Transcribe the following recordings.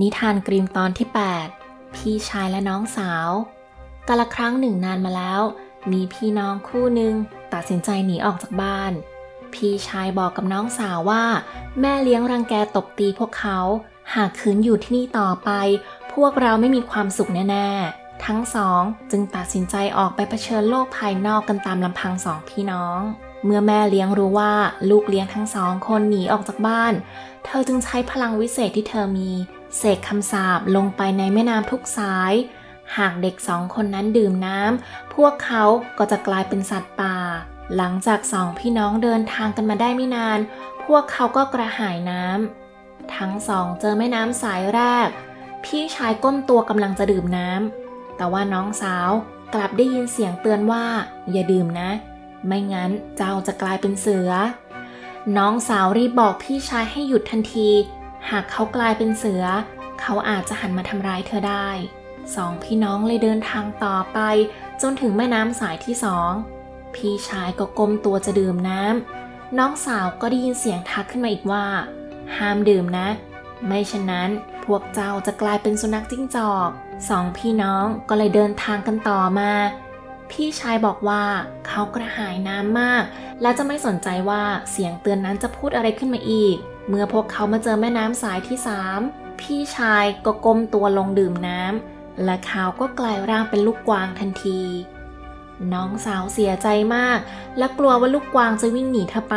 นิทานกรีมตอนที่ 8 พี่ชายและน้องสาว กาละครั้งหนึ่งนานมาแล้ว มีพี่น้องคู่หนึ่งตัดสินใจหนีออกจากบ้าน พี่ชายบอกกับน้องสาวว่า แม่เลี้ยงรังแกตบตีพวกเขา หากคืนอยู่ที่นี่ต่อไป พวกเราไม่มีความสุขแน่ๆ ทั้งสองจึงตัดสินใจออกไปเผชิญโลกภายนอกกันตามลำพังสองพี่น้องเมื่อแม่เลี้ยงรู้ว่าลูกเลี้ยงทั้งสองคนหนีออกจากบ้าน เธอจึงใช้พลังวิเศษที่เธอมี เสกคำสาปลงไปในแม่น้ำทุกสาย หากเด็กสองคนนั้นดื่มน้ำ พวกเขาก็จะกลายเป็นสัตว์ป่า หลังจากสองพี่น้องเดินทางกันมาได้ไม่นาน พวกเขาก็กระหายน้ำ ทั้งสองเจอแม่น้ำสายแรก พี่ชายก้มตัวกำลังจะดื่มน้ำ แต่ว่าน้องสาวกลับได้ยินเสียงเตือนว่า อย่าดื่มนะ ไม่งั้นเจ้าจะกลายเป็นเสือ น้องสาวรีบบอกพี่ชายให้หยุดทันที หากเขากลายเป็นเสือ เขาอาจจะหันมาทำร้ายเธอได้ สองพี่น้องเลยเดินทางต่อไป จนถึงแม่น้ำสายที่สอง พี่ชายก็ก้มตัวจะดื่มน้ำ น้องสาวก็ได้ยินเสียงทักขึ้นมาอีกว่า ห้ามดื่มนะ ไม่ฉะนั้นพวกเจ้าจะกลายเป็นสุนัขจิ้งจอก สองพี่น้องก็เลยเดินทางกันต่อมา พี่ชายบอกว่าเขากระหายน้ำมาก และจะไม่สนใจว่าเสียงเตือนนั้นจะพูดอะไรขึ้นมาอีก เมื่อพวกเขามาเจอแม่น้ำสายที่สามพี่ชายก็ก้มตัวลงดื่มน้ำและเขาก็กลายร่างเป็นลูกกวางทันที น้องสาวเสียใจมาก และกลัวว่าลูกกวางจะวิ่งหนีเธอไป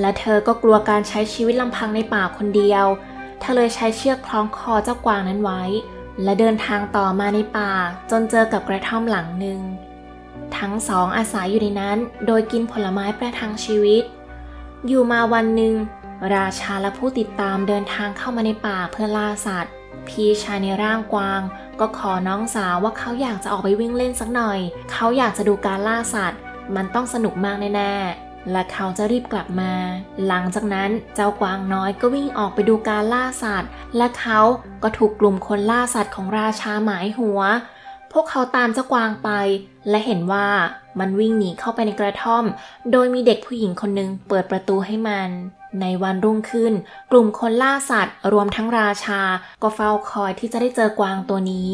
และเธอก็กลัวการใช้ชีวิตลำพังในป่าคนเดียว เธอเลยใช้เชือกคล้องคอเจ้ากวางนั้นไว้ และเดินทางต่อมาในป่าจนเจอกับกระท่อมหลังหนึ่ง ทั้งสองอาศัยอยู่ในนั้น โดยกินผลไม้ประทังชีวิต อยู่มาวันหนึ่ง ราชาและผู้ติดตามเดินทางเข้ามาในป่าเพื่อล่าสัตว์ พี่ชายในร่างกวาง ก็ขอน้องสาวว่าเขาอยากจะออกไปวิ่งเล่นสักหน่อย เขาอยากจะดูการล่าสัตว์ มันต้องสนุกมากแน่ๆ และเขาจะรีบกลับมา หลังจากนั้นเจ้ากวางน้อยก็วิ่งออกไปดูการล่าสัตว์ และเขาก็ถูกกลุ่มคนล่าสัตว์ของราชาหมายหัว พวกเขาตามเจ้ากวางไป และเห็นว่ามันวิ่งหนีเข้าไปในกระท่อม โดยมีเด็กผู้หญิงคนหนึ่งเปิดประตูให้มัน ในวันรุ่งขึ้น กลุ่มคนล่าสัตว์ รวมทั้งราชา ก็เฝ้าคอยที่จะได้เจอกวางตัวนี้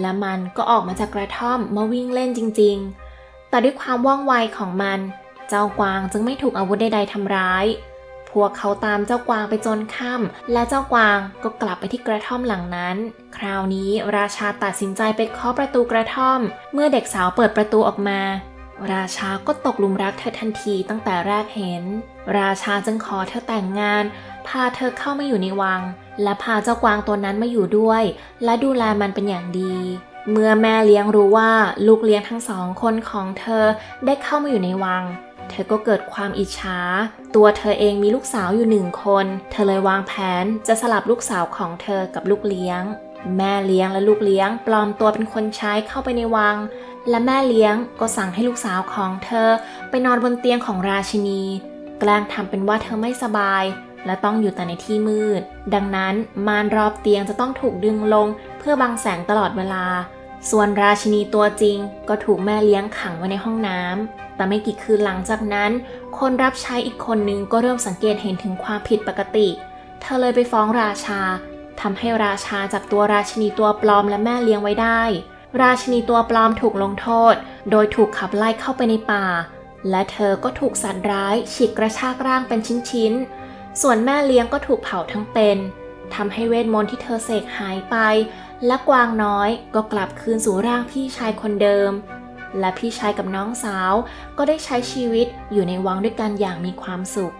และมันก็ออกมาจากกระท่อมมาวิ่งเล่นจริง ๆ แต่ด้วยความว่องไวของมัน เจ้ากวางจึงไม่ถูกอาวุธใดๆทำร้าย พวกเขาตามเจ้ากวางไปจนค่ำและเจ้ากวางก็กลับไปที่กระท่อมหลังนั้น คราวนี้ราชาตัดสินใจไปเคาะประตูกระท่อม เมื่อเด็กสาวเปิดประตูออกมา ราชาก็ตกหลุมรักเธอทันทีตั้งแต่แรกเห็น ราชาจึงขอเธอแต่งงาน พาเธอเข้ามาอยู่ในวัง และพาเจ้ากวางตัวนั้นมาอยู่ด้วย และดูแลมันเป็นอย่างดีเมื่อแม่เลี้ยงรู้ว่าลูกเลี้ยงทั้งสองคนของเธอได้เข้ามาอยู่ในวัง เธอก็เกิดความอิจฉา ตัวเธอเองมีลูกสาวอยู่หนึ่งคน เธอเลยวางแผนจะสลับลูกสาวของเธอกับลูกเลี้ยง แม่เลี้ยงและลูกเลี้ยง ปลอมตัวเป็นคนใช้เข้าไปในวัง และแม่เลี้ยงก็สั่งให้ลูกสาวของเธอ ไปนอนบนเตียงของราชินี แกล้งทำเป็นว่าเธอไม่สบาย และต้องอยู่แต่ในที่มืด ดังนั้นมารรอบเตียงจะต้องถูกดึงลง เพื่อบังแสงตลอดเวลา ส่วนราชินีตัวจริงก็ถูกแม่เลี้ยงขังไว้ในห้องน้ำ แต่ไม่กี่คืนหลังจากนั้น คนรับใช้อีกคนนึงก็เริ่มสังเกตเห็นถึงความผิดปกติ เธอเลยไปฟ้องราชาทำให้ราชาจับตัวราชินีตัวปลอมและแม่เลี้ยงไว้ได้ ราชินีตัวปลอมถูกลงโทษ โดยถูกขับไล่เข้าไปในป่า และเธอก็ถูกสัตว์ร้ายฉีกกระชากร่างเป็นชิ้นๆ ส่วนแม่เลี้ยงก็ถูกเผาทั้งเป็น ทำให้เวทมนต์ที่เธอเสกหายไป และกวางน้อยก็กลับคืนสู่ร่างพี่ชายคนเดิม และพี่ชายกับน้องสาวก็ได้ใช้ชีวิตอยู่ในวังด้วยกันอย่างมีความสุข